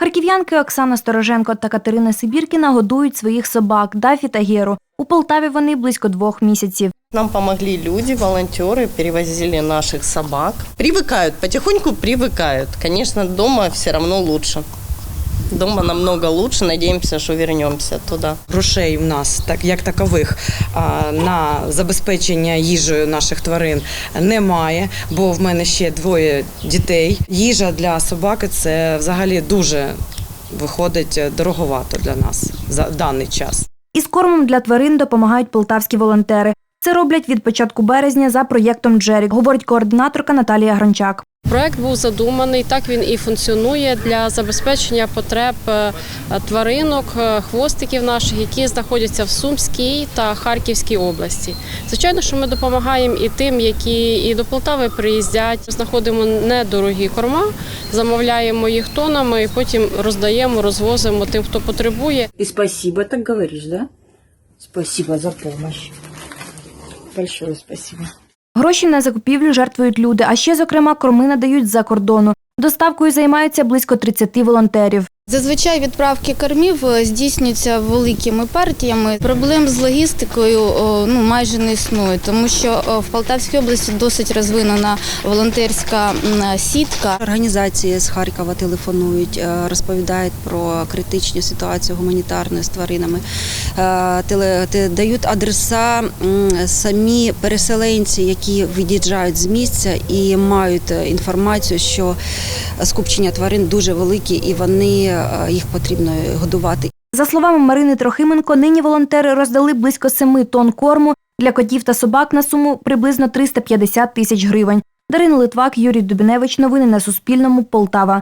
Харків'янки Оксана Стороженко та Катерина Сибіркіна годують своїх собак Дафі та Геру. У Полтаві вони близько двох місяців. Нам помогли люди, волонтеры, перевозили наших собак. Привыкают, потихоньку привыкают. Конечно, дома все равно лучше. Дома намного лучше, надеемся, что вернемся туда. Грошей в нас так як такових на забезпечення їжею наших тварин немає, бо в мене ще двоє дітей. Їжа для собаки це взагалі дуже виходить дороговато для нас за даний час. Із кормом для тварин допомагають полтавські волонтери. Це роблять від початку березня за проєктом Джерік, говорить координаторка Наталія Грончак. Проект був задуманий, так він і функціонує для забезпечення потреб е, тваринок, е, хвостиків наших, які знаходяться в Сумській та Харківській області. Звичайно, що ми допомагаємо і тим, які і до Полтави приїздять. Знаходимо недорогі корма, замовляємо їх тонами і потім роздаємо, розвозимо тим, хто потребує. И спасибо, так говоришь, да? Спасибо за помощь. Большое спасибо. Гроші на закупівлю жертвують люди, а ще, зокрема, корми надають з-за кордону. Доставкою займаються близько 30 волонтерів. Зазвичай відправки кормів е, здійснюються великими партіями. Проблем з логістикою ну майже не існує, тому що в Полтавській області досить розвинена волонтерська сітка. Організації з Харкова телефонують, е, розповідають про критичну ситуацію гуманітарну з тваринами, Е, дають адреса самі переселенці, які від'їжджають з місця і мають е, інформацію, що скупчення тварин дуже великі і вони е, їх потрібно годувати. За словами Марини Трохименко, нині волонтери роздали близько 7 тонн корму для котів та собак на суму приблизно 350 тисяч гривень. Дарина Литвак, Юрій Дубіневич. Новини на Суспільному. Полтава.